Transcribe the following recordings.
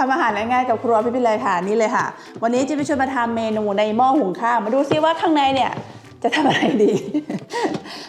ทำอาหารง่ายๆกับครัวพี่พิเลยค่ะนี่เลยค่ะ วันนี้จะไปชวนมาทำเมนูในหม้อหุงข้าวมาดูซิว่าข้างในเนี่ยจะทำอะไรดี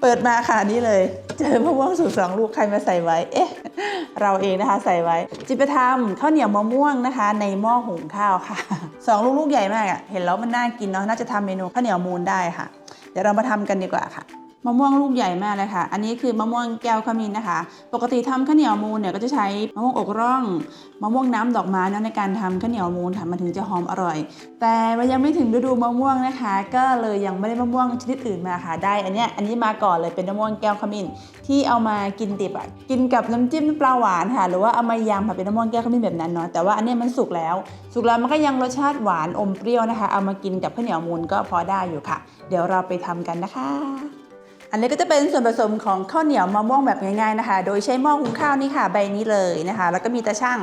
เปิดมาค่ะนี่เลย เจอมะม่วงสุกสองลูกใครมาใส่ไว้ เอ๊ะ เราเองนะคะใส่ไว้ จิไปทำข้าวเหนียวมะม่วงนะคะ ในหม้อหุงข้าวค่ะสองลูกลูกใหญ่มากอะเห็นแล้วมันน่ากินเนาะน่าจะทำเมนูข้าวเหนียวมูนได้ค่ะ เดี๋ยวเรามาทำกันดีกว่าค่ะ มะม่วงลูกใหญ่มากเลยค่ะ อันนี้คือมะม่วงแก้วขมิ้นนะคะ ปกติทำข้าวเหนียวมูนเนี่ยก็จะใช้มะม่วงอกร่อง มะม่วงน้ำดอกไม้เนะในการทำข้าวเหนียวมูนค่ะมันถึงจะหอมอร่อย แต่มันยังไม่ถึงฤดูมะม่วงนะคะ ก็เลยยังไม่ได้มะม่วงชนิดอื่นมาค่ะ ได้ อันเนี้ยอันนี้มาก่อนเลยเป็นมะม่วงแก้วขมิ้นที่เอามากินดิบอะ กินกับน้ำจิ้มน้ำปลาหวานค่ะ หรือว่าเอามายำค่ะเป็นมะม่วงแก้วขมิ้นแบบนั้นเนาะ แต่ว่าอันเนี้ยมันสุกแล้ว สุกแล้วมันก็ยังรสชาติหวานอมเปรี้ยวนะคะ เอามากินกับข้าวเหนียวมูนก็พอได้อยู่ค่ะ เดี๋ยวเราไปทำกันนะคะ อันนี้ก็จะเป็นส่วนผสมของข้าวเหนียวมะม่วงแบบง่ายๆนะคะ โดยใช้หม้อหุงข้าวนี่ค่ะ ใบนี้เลยนะคะ แล้วก็มีตาช่าง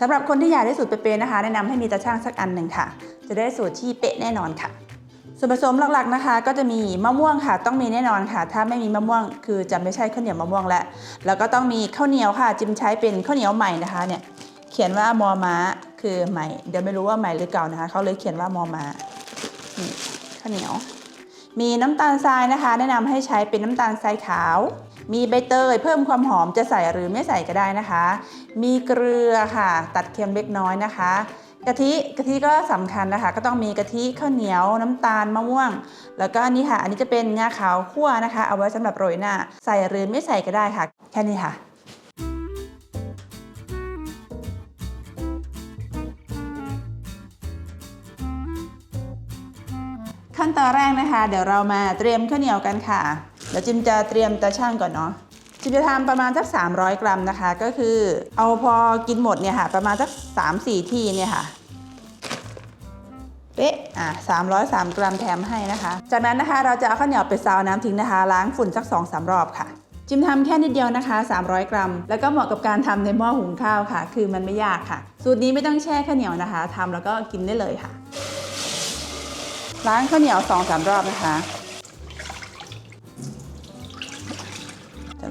สำหรับคนที่อยากได้สูตรเป๊ะๆนะคะ แนะนำให้มีตาช่างสักอันหนึ่งค่ะ จะได้สูตรที่เป๊ะแน่นอนค่ะ ส่วนผสมหลักๆนะคะ ก็จะมีมะม่วงค่ะต้องมีแน่นอนค่ะ ถ้าไม่มีมะม่วงคือจะไม่ใช่ข้าวเหนียวมะม่วงแล้วแล้วก็ต้องมีข้าวเหนียวค่ะ จิมใช้เป็นข้าวเหนียวใหม่นะคะเนี่ยเขียนว่ามอม้าคือใหม่ เดี๋ยวไม่รู้ว่าใหม่หรือเก่านะคะเขาเลยเขียนว่ามอม้านี่ข้าวเหนียว มีน้ำตาลทรายนะคะ แนะนำให้ใช้เป็นน้ำตาลทรายขาว มีใบเตยเพิ่มความหอมจะใส่หรือไม่ใส่ก็ได้นะคะ มีเกลือค่ะ ตัดเค็มเล็กน้อยนะคะกะทิกะทิก็สำคัญนะคะ ก็ต้องมีกะทิข้าวเหนียวน้ำตาลมะม่วง แล้วก็นนี้ค่ะ อันนี้จะเป็นงาขาวคั่วนะคะ เอาไว้สำหรับโรยหน้า ใส่หรือไม่ใส่ก็ได้ค่ะ แค่นี้ค่ะ ขั้นตอนแรกนะคะ เดี๋ยวเรามาเตรียมข้าวเหนียวกันค่ะ เดี๋ยวจิมจะเตรียมตาช่างก่อนเนาะจิมจะทำประมาณสัก 300 กรัมนะคะ ก็คือเอาพอกินหมดเนี่ยค่ะ ประมาณสัก 3-4 ที่เนี่ยค่ะเป๊ะ อะ303 กรัมแถมให้นะคะ จากนั้นนะคะเราจะเอาข้าวเหนียวไปซาวน้ำทิ้งนะคะ ล้างฝุ่นสัก 2-3 รอบค่ะ จิมทำแค่นิดเดียวนะคะ 300 กรัม แล้วก็เหมาะกับการทำในหม้อหุงข้าวค่ะ คือมันไม่ยากค่ะ สูตรนี้ไม่ต้องแช่ข้าวเหนียวนะคะทำแล้วก็กินได้เลยค่ะ ล้างข้าวเหนียวสองสามรอบนะคะ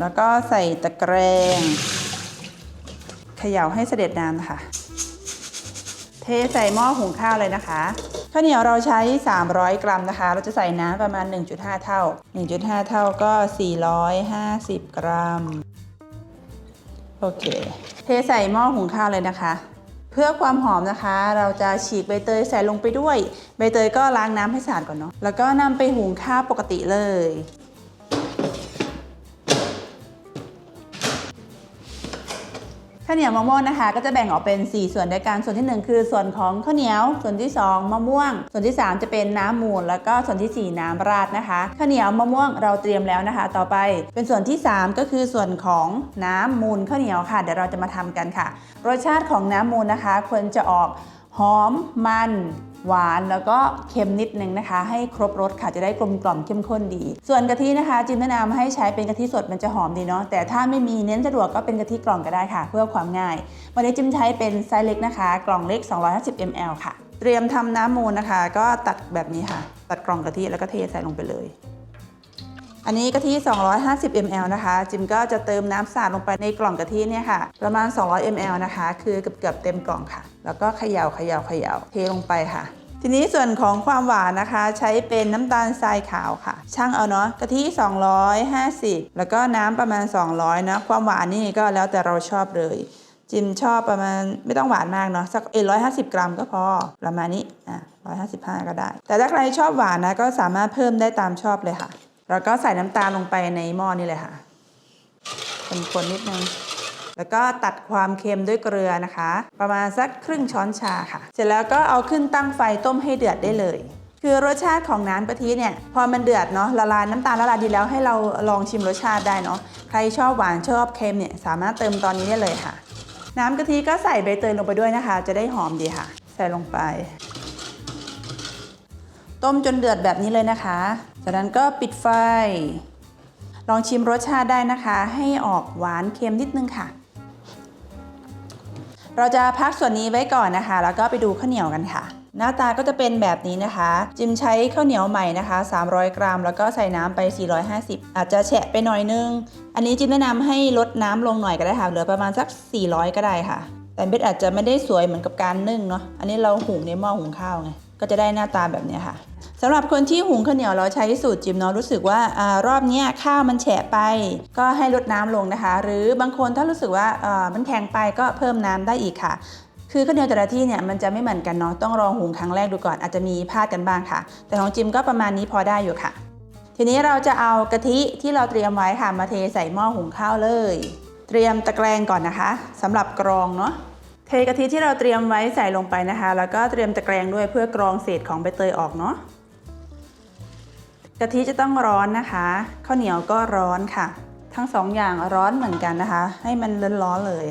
แล้วก็ใส่ตะแกรงเขย่าให้เสด็จน้ำนะคะ เทใส่หม้อหุงข้าวเลยนะคะข้าวเหนียวเราใช้ 300 กรัมนะคะ เราจะใส่น้ำประมาณ 1.5 เท่า 1.5 เท่าก็ 450 กรัม โอเค เทใส่หม้อหุงข้าวเลยนะคะ เพื่อความหอมนะคะ เราจะฉีกใบเตยใส่ลงไปด้วย ใบเตยก็ล้างน้ำให้สะอาดก่อนเนาะแล้วก็นำไปหุงข้าวปกติเลยาวเหนียวมะม่วงนะคะ ก็จะแบ่งออกเป็น 4 ส่วนด้วยกันส่วนที่ 1 คือส่วนของข้าวเหนียว ส่วนที่ 2 มะม่วง ส่วนที่ 3 จะเป็นน้ำมูล แล้วก็ส่วนทีสี่4 น้ำราดนะคะข้าวเหนียวมะม่วงเราเตรียมแล้วนะคะ ต่อไปเป็นส่วนที่ 3 ก็คือส่วนของน้ำมูลข้าวเหนียวค่ะ เดี๋ยวเราจะมาทำกันค่ะ รสชาติของน้ำมูลนะคะ ควรจะออกหอมมัน หวานแล้วก็เค็มนิดนึงนะคะ ให้ครบรสค่ะจะได้กลมกล่อมเข้มข้นดี ส่วนกะทินะคะ จิมแนะนำให้ใช้เป็นกะทิสดมันจะหอมดีเนาะแต่ถ้าไม่มีเน้นสะดวกก็เป็นกะทิกล่องก็ได้ค่ะ เพื่อความง่ายวันนี้จิมใช้เป็นไซส์เล็กนะคะ กล่องเล็ก 250 ml ค่ะ เตรียมทำน้ำมูลนะคะ ก็ตัดแบบนี้ค่ะ ตัดกล่องกะทิแล้วก็เทใส่ลงไปเลย อันนี้กะทิ 250 ml นะคะ จิมก็จะเติมน้ำสาดลงไปในกล่องกะทิเนี่ยค่ะ ประมาณ 200 ml นะคะ คือเกือบๆเต็มกล่องค่ะ แล้วก็เขย่าเขย่าเขย่าเทลงไปค่ะ ทีนี้ส่วนของความหวานนะคะ ใช้เป็นน้ำตาลทรายขาวค่ะ ช่างเอาเนาะกะทิ 250 แล้วก็น้ำประมาณ 200นะความหวานนี่ก็แล้วแต่เราชอบเลยจิมชอบประมาณไม่ต้องหวานมากเนาะสักเอร้อยห้าสิบกรัมก็พอประมาณนี้อะร้อยห้าสิบห้าก็ได้ แต่ถ้าใครชอบหวานนะก็สามารถเพิ่มได้ตามชอบเลยค่ะ แล้วก็ใส่น้ำตาลลงไปในหม้อนี่เลยค่ะคนๆนิดนึงแล้วก็ตัดความเค็มด้วยเกลือนะคะ ประมาณสักครึ่งช้อนชาค่ะ เสร็จแล้วก็เอาขึ้นตั้งไฟต้มให้เดือดได้เลย คือรสชาติของน้ำกะทิเนี่ยพอมันเดือดเนาะละลายน้ำตาลละลายดีแล้วให้เราลองชิมรสชาติได้เนาะใครชอบหวานชอบเค็มเนี่ยสามารถเติมตอนนี้ได้เลยค่ะ น้ำกะทิก็ใส่ใบเตยลงไปด้วยนะคะ จะได้หอมดีค่ะ ใส่ลงไป ต้มจนเดือดแบบนี้เลยนะคะ จากนั้นก็ปิดไฟ ลองชิมรสชาติได้นะคะ ให้ออกหวานเค็มนิดนึงค่ะ เราจะพักส่วนนี้ไว้ก่อนนะคะ แล้วก็ไปดูข้าวเหนียวกันค่ะ หน้าตาก็จะเป็นแบบนี้นะคะ จิมใช้ข้าวเหนียวใหม่นะคะ 300 กรัม แล้วก็ใส่น้ำไป 450 อาจจะแฉะไปหน่อยนึง อันนี้จิมแนะนำให้ลดน้ำลงหน่อยก็ได้ค่ะ เหลือประมาณสัก 400 ก็ได้ค่ะ แต่เม็ดอาจจะไม่ได้สวยเหมือนกับการนึ่งเนาะ อันนี้เราหุงในหม้อหุงข้าวไง ก็จะได้หน้าตาแบบนี้ค่ะ สำหรับคนที่หุงข้าวเหนียวเราใช้สูตรจิมเนาะรู้สึกว่าอารอบนี้ข้าวมันแฉะไป ก็ให้ลดน้ำลงนะคะ หรือบางคนถ้ารู้สึกว่าอ่อมันแข็งไปก็เพิ่มน้ำได้อีกค่ะคือข้าวเหนียวแต่ละที่เนี่ยมันจะไม่เหมือนกันเนาะต้องลองหุงครั้งแรกดูก่อนอาจจะมีพลาดกันบ้างค่ะ แต่ของจิมก็ประมาณนี้พอได้อยู่ค่ะ ทีนี้เราจะเอากะทิที่เราเตรียมไว้ค่ะมาเทใส่หม้อหุงข้าวเลย เตรียมตะแกรงก่อนนะคะสำหรับกรองเนาะเทกะทิที่เราเตรียมไว้ใส่ลงไปนะคะ แล้วก็เตรียมตะแกรงด้วยเพื่อกรองเศษของใบเตยออกเนาะะทิจะต้องร้อนนะคะ ข้าวเหนียวก็ร้อนค่ะ ทั้งสองอย่างร้อนเหมือนกันนะคะ ให้มันร้อนๆเลย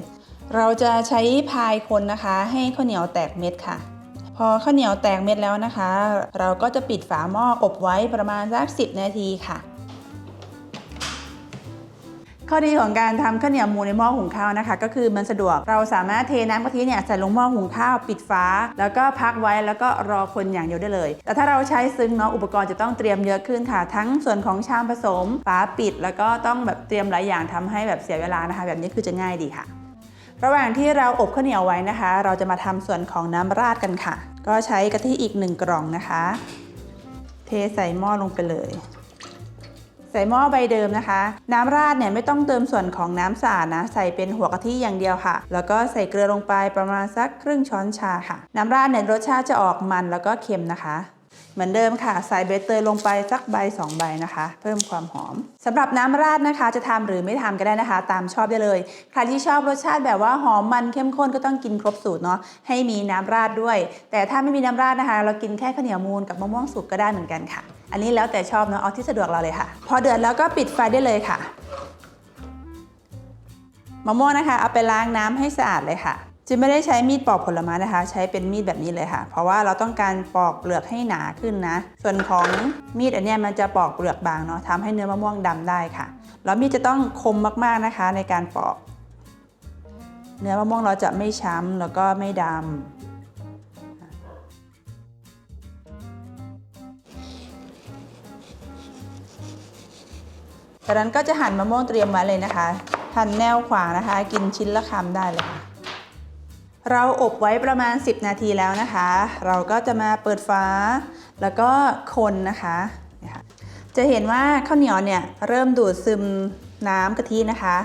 เราจะใช้พายคนนะคะ ให้ข้าวเหนียวแตกเม็ดค่ะ พอข้าวเหนียวแตกเม็ดแล้วนะคะ เราก็จะปิดฝาหม้ออบไว้ประมาณสัก10 นาทีค่ะ ข้อดีของการทำข้าวเหนียวมูในหม้อหุงข้าวนะคะ ก็คือมันสะดวกเราสามารถเทน้ำกะทิเนี่ยใส่ลงหม้อหุงข้าวปิดฝาแล้วก็พักไว้แล้วก็รอคนอย่างเดียวได้เลย แต่ถ้าเราใช้ซึ้งเนาะอุปกรณ์จะต้องเตรียมเยอะขึ้นค่ะ ทั้งส่วนของชามผสมฝาปิด แล้วก็ต้องแบบเตรียมหลายอย่างทำให้แบบเสียเวลานะคะ แบบนี้คือจะง่ายดีค่ะ ระหว่างที่เราอบข้าวเหนียวไว้นะคะ เราจะมาทำส่วนของน้ำราดกันค่ะ ก็ใช้กะทิอีกหนึ่งกล่องนะคะ เทใส่หม้อลงไปเลย ใส่หม้อใบเดิมนะคะ น้ำราดเนี่ยไม่ต้องเติมส่วนของน้ำสาดนะใส่เป็นหัวกะทิอย่างเดียวค่ะ แล้วก็ใส่เกลือลงไปประมาณสักครึ่งช้อนชาค่ะ น้ำราดเนี่ยรสชาติจะออกมันแล้วก็เค็มนะคะเหมือนเดิมค่ะ ใส่ใบเตยลงไปสักใบสองใบนะคะ เพิ่มความหอมสำหรับน้ำราดนะคะ จะทำหรือไม่ทำก็ได้นะคะ ตามชอบได้เลย ใครที่ชอบรสชาติแบบว่าหอมมันเข้มข้นก็ต้องกินครบสูตรเนาะให้มีน้ำราดด้วย แต่ถ้าไม่มีน้ำราดนะคะ เรากินแค่ข้าวเหนียวมูนกับมะม่วงสุกก็ได้เหมือนกันค่ะ อันนี้แล้วแต่ชอบเนาะเอาที่สะดวกเราเลยค่ะ พอเดือดแล้วก็ปิดไฟได้เลยค่ะมะม่วงนะคะ เอาไปล้างน้ำให้สะอาดเลยค่ะจะไม่ได้ใช้มีดปอกผลไม้นะคะ ใช้เป็นมีดแบบนี้เลยค่ะ เพราะว่าเราต้องการปอกเปลือกให้หนาขึ้นนะ ส่วนของมีดอันเนี้ยมันจะปอกเปลือกบางเนาะทำให้เนื้อมะม่วงดำได้ค่ะแล้วมีดจะต้องคมมากๆนะคะในการปอก เนื้อมะม่วงเราจะไม่ช้ำแล้วก็ไม่ดำ จากนั้นก็จะหั่นมะม่วงเตรียมไว้เลยนะคะ หั่นแนวขวางนะคะ กินชิ้นละคำได้เลยค่ะเราอบไว้ประมาณ 10 นาทีแล้วนะคะ เราก็จะมาเปิดฝาแล้วก็คนนะคะ จะเห็นว่าข้าวเหนียวเนี่ยเริ่มดูดซึมน้ำกะทินะคะ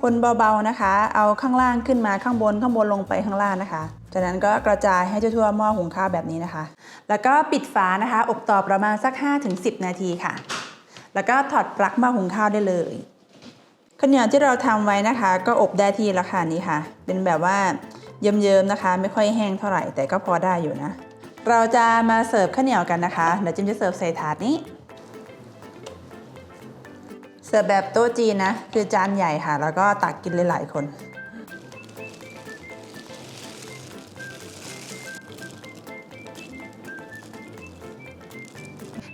คนเบาๆนะคะ เอาข้างล่างขึ้นมาข้างบนข้างบนลงไปข้างล่างนะคะ จากนั้นก็กระจายให้ทั่วๆหม้อหุงข้าวแบบนี้นะคะ แล้วก็ปิดฝานะคะ อบต่อประมาณสัก 5-10 นาทีค่ะ แล้วก็ถอดปลั๊กม้อหุงข้าวได้เลยข้าวเหนียวที่เราทำไว้นะคะ ก็อบได้ที่ราคานี้ค่ะ เป็นแบบว่าเยิ้มๆนะคะ ไม่ค่อยแห้งเท่าไหร่ แต่ก็พอได้อยู่นะ เราจะมาเสิร์ฟข้าวเหนียวกันนะคะเดี๋ยวจิมจะเสิร์ฟใส่ถาดนี้เสิร์ฟแบบโต๊ะจีนนะ คือจานใหญ่ค่ะ แล้วก็ตักกินหลายๆคน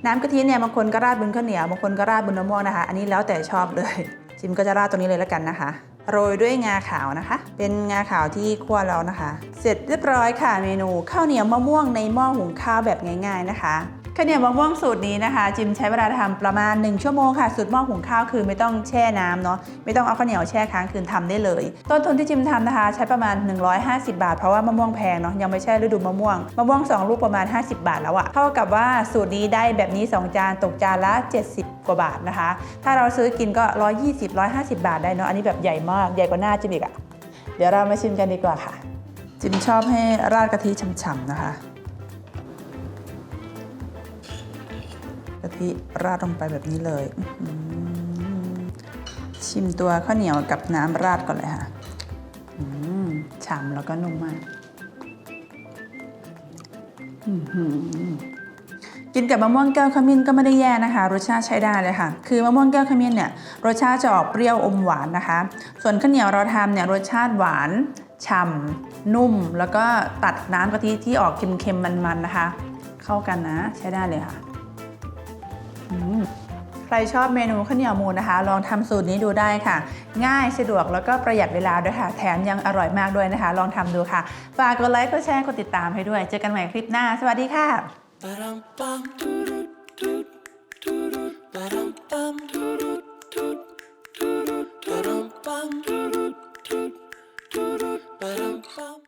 น้ำกะทิเนี่ยบางคนก็ราดบนข้าวเหนียวบางคนก็ราดบนมะม่วงนะคะ อันนี้แล้วแต่ชอบเลยจิมก็จะราดตรงนี้เลยแล้วกันนะคะ โรยด้วยงาขาวนะคะ เป็นงาขาวที่คั่วแล้วนะคะ เสร็จเรียบร้อยค่ะ เมนูข้าวเหนียวมะม่วงในหม้อหุงข้าวแบบง่าย ๆนะคะ ข้าวเหนียวมะม่วงสูตรนี้นะคะ จิมใช้เวลาทำประมาณ 1 ชั่วโมงค่ะสูตรหม้อหุงข้าวคือไม่ต้องแช่น้ำเนาะไม่ต้องเอาข้าวเหนียวแช่ค้างคืนทำได้เลย ต้นทุนที่จิมทำนะคะ ใช้ประมาณ 150 บาท เพราะว่ามะม่วงแพงเนาะยังไม่ใช่ฤดูมะม่วงมะม่วงสองลูกประมาณ 50 บาทแล้วอะเท่ากับว่าสูตรนี้ได้แบบนี้ 2 จานตกจานละ 70 กว่าบาทนะคะ ถ้าเราซื้อกินก็ 120 150 บาทได้เนาะอันนี้แบบใหญ่มากใหญ่กว่าหน้าจิมอีกอะเดี๋ยวเรามาชิมกันดีกว่าค่ะ จิมชอบให้ราดกะทิฉ่ำๆนะคะ ทิราดลงไปแบบนี้เลยชิมตัวข้าวเหนียวกับน้ำราดก่อนเลยค่ะฉ่ำแล้วก็นุ่มมากกินกับมะม่วงแก้วขมิ้นก็ไม่ได้แย่นะคะ รสชาติใช้ได้เลยค่ะ คือมะม่วงแก้วขมิ้นเนี่ยรสชาติจะออกเปรี้ยวอมหวานนะคะ ส่วนข้าวเหนียวเราทำเนี่ยรสชาติหวานฉ่ำนุ่ม แล้วก็ตัดน้ำกะทิที่ออกเค็มๆมันๆนะคะ เข้ากันนะใช้ได้เลยค่ะ ใครชอบเมนูข้าวเหนียวมูนนะคะ ลองทำสูตรนี้ดูได้ค่ะ ง่ายสะดวกแล้วก็ประหยัดเวลาด้วยค่ะ แถมยังอร่อยมากด้วยนะคะ ลองทำดูค่ะ ฝากกดไลค์กดแชร์กดติดตามให้ด้วย เจอกันใหม่คลิปหน้า สวัสดีค่ะ